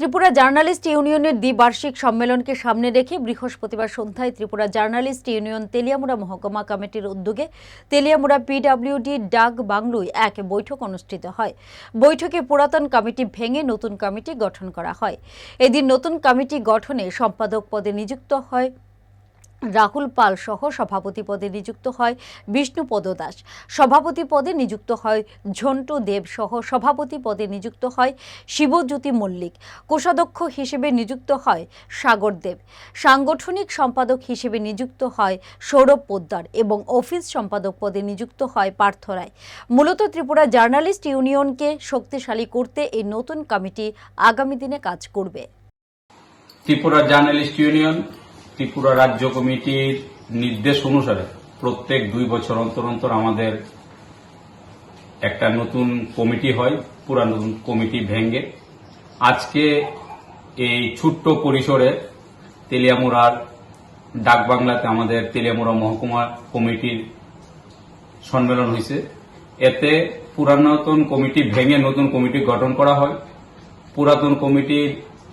Tripura journalist ইউনিয়নের দ্বিবার্ষিক সম্মেলনকে সামনে রেখে বৃহস্পতিবার সন্ধ্যায় ত্রিপুরা জার্নালিস্ট ইউনিয়ন তেলিয়ামুড়া মহকুমা কমিটির উদ্যোগে তেলিয়ামুড়া পিডাব্লিউডি ডাক বাংলুই এক বৈঠক অনুষ্ঠিত হয়। বৈঠকে পুরাতন কমিটি ভেঙে নতুন কমিটি গঠন করা হয়। এদিন নতুন কমিটি গঠনে সম্পাদক পদে নিযুক্ত হয় রাহুল পাল সহ সভাপতি পদে নিযুক্ত হয় বিষ্ণুপদ দাস। সভাপতি পদে নিযুক্ত হয় ঝন্টু দেব সহ সভাপতি পদে নিযুক্ত হয় শিবজ্যোতি মল্লিক। কোষাধ্যক্ষ হিসেবে নিযুক্ত হয় সাগর দেব। সাংগঠনিক সম্পাদক হিসেবে নিযুক্ত হয় সৌরভ পোদ্দার এবং অফিস সম্পাদক পদে নিযুক্ত হয় পার্থ রায়। মূলত ত্রিপুরা জার্নালিস্ট ইউনিয়নকে শক্তিশালী করতে এই নতুন কমিটি আগামী দিনে কাজ করবে। ত্রিপুরা জার্নালিস্ট ইউনিয়ন ত্রিপুরা রাজ্য কমিটির নির্দেশ অনুসারে প্রত্যেক দুই বছর অন্তর অন্তর আমাদের একটা নতুন কমিটি হয় পুরানো কমিটি ভেঙ্গে। আজকে এই ছোট্ট পরিসরে তেলিয়ামুড়ার ডাকবাংলাতে আমাদের তেলিয়ামুড়া মহকুমা কমিটির সম্মেলন হয়েছে। এতে পুরাতন কমিটি ভেঙে নতুন কমিটি গঠন করা হয়। পুরাতন কমিটির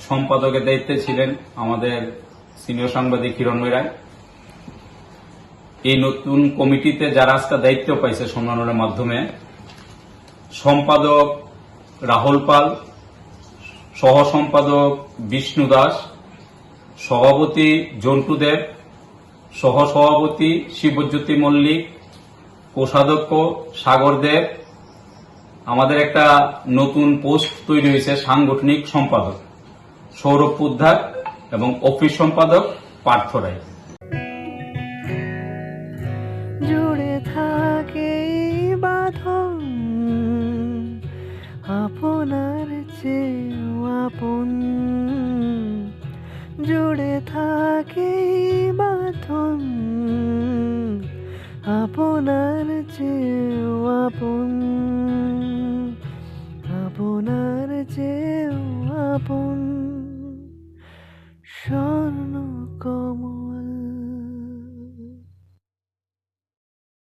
সম্পাদকের দায়িত্বে ছিলেন আমাদের সিনিয়র সাংবাদিক হিরণময় রায় এই নতুন কমিটিতে যারা আজকে দায়িত্ব পাইছে সম্মেলনের মাধ্যমে, সম্পাদক রাহুল পাল সহ সম্পাদক বিষ্ণু দাস, সভাপতি জন্টু দেব সহ সভাপতি শিবজ্যোতি মল্লিক, কোষাধ্যক্ষ সাগর দেব, আমাদের একটা নতুন পোস্ট তৈরি হয়েছে সাংগঠনিক সম্পাদক সৌরভ পুদ্ধার। এবং অফিস সম্পাদক পার্থ রায়। জুড়ে থাকে আপনার আপন। জুড়ে থাকে বাঁধন, আপনার চেয়েও আপন। আপনার চেয়েও আপন।